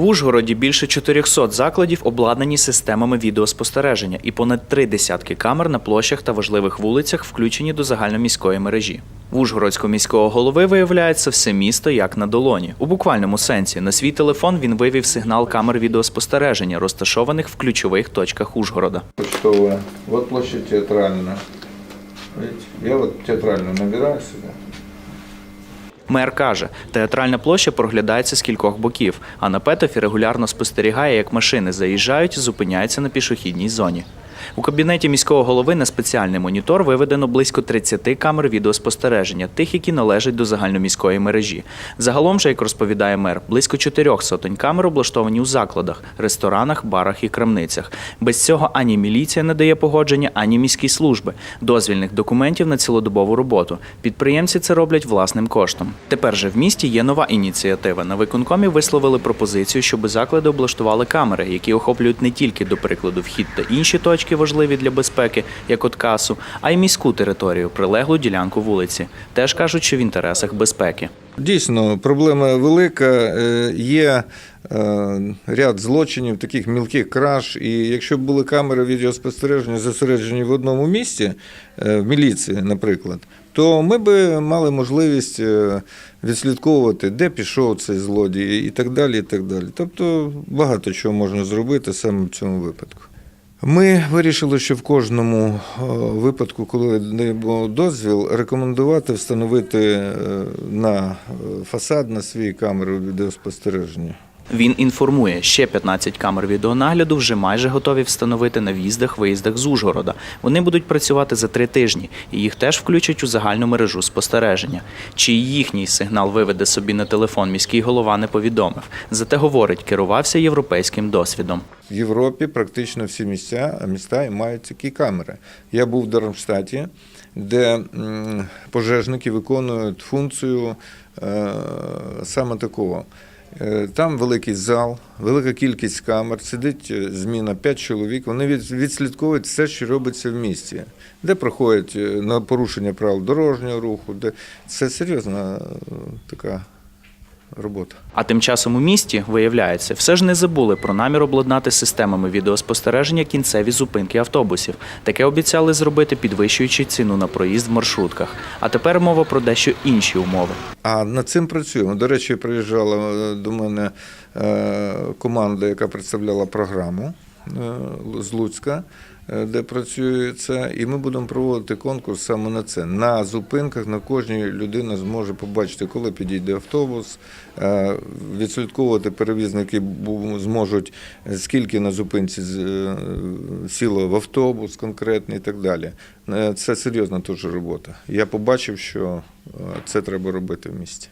В Ужгороді більше 400 закладів обладнані системами відеоспостереження і понад три десятки камер на площах та важливих вулицях включені до загальноміської мережі. В Ужгородського міського голови виявляється все місто як на долоні. У буквальному сенсі на свій телефон він вивів сигнал камер відеоспостереження, розташованих в ключових точках Ужгорода. почтовая. Вот площадь театральная. Видите? Я вот театральную набираю сюда. Мер каже, театральна площа проглядається з кількох боків, а на Петофі регулярно спостерігає, як машини заїжджають і зупиняються на пішохідній зоні. У кабінеті міського голови на спеціальний монітор виведено близько 30 камер відеоспостереження, тих, які належать до загальноміської мережі. Загалом же, як розповідає мер, близько чотирьох сотень камер облаштовані у закладах, ресторанах, барах і крамницях. Без цього ані міліція не дає погодження, ані міські служби, дозвільних документів на цілодобову роботу. Підприємці це роблять власним коштом. Тепер же в місті є нова ініціатива. На виконкомі висловили пропозицію, щоб заклади облаштували камери, які охоплюють не тільки, до прикладу, вхід та інші точки важливі для безпеки, як от касу, а й міську територію, прилеглу ділянку вулиці. Теж кажуть, що в інтересах безпеки. Дійсно, проблема велика. Е, Є е, ряд злочинів, таких мілких краж. І якщо б були камери відеоспостереження зосереджені в одному місці, е, в міліції, наприклад, то ми б мали можливість відслідковувати, де пішов цей злодій і так далі. і так далі. Тобто багато чого можна зробити саме в цьому випадку. Ми вирішили, що в кожному е, випадку, коли даємо дозвіл, рекомендувати встановити е, на е, фасад на свій камеру відеоспостереження. Він інформує, ще 15 камер відеонагляду вже майже готові встановити на в'їздах, виїздах з Ужгорода. Вони будуть працювати за три тижні, і їх теж включать у загальну мережу спостереження. Чи їхній сигнал виведе собі на телефон, міський голова не повідомив. Зате говорить, керувався європейським досвідом. В Європі практично всі місця, міста мають такі камери. Я був в Дармштаті, де пожежники виконують функцію е, саме такого. Е, Там великий зал, велика кількість камер, сидить е, зміна 5 чоловік. Вони від- відслідковують все, що робиться в місті, де проходять е, на порушення правил дорожнього руху, де це серйозна така робота. А тим часом у місті, виявляється, все ж не забули про намір обладнати системами відеоспостереження кінцеві зупинки автобусів. Таке обіцяли зробити, підвищуючи ціну на проїзд в маршрутках. А тепер мова про дещо інші умови. А над цим працюємо. До речі, приїжджала е, до мене е, команда, яка представляла програму з Луцька, е, де працює це, і ми будемо проводити конкурс саме на це. На зупинках на кожній людина зможе побачити, коли підійде автобус, е, відслідковувати перевізники зможуть, е, скільки на зупинці е, сіло в автобус конкретний і так далі. Е, Це серйозна дуже робота. Я побачив, що е, це треба робити в місті.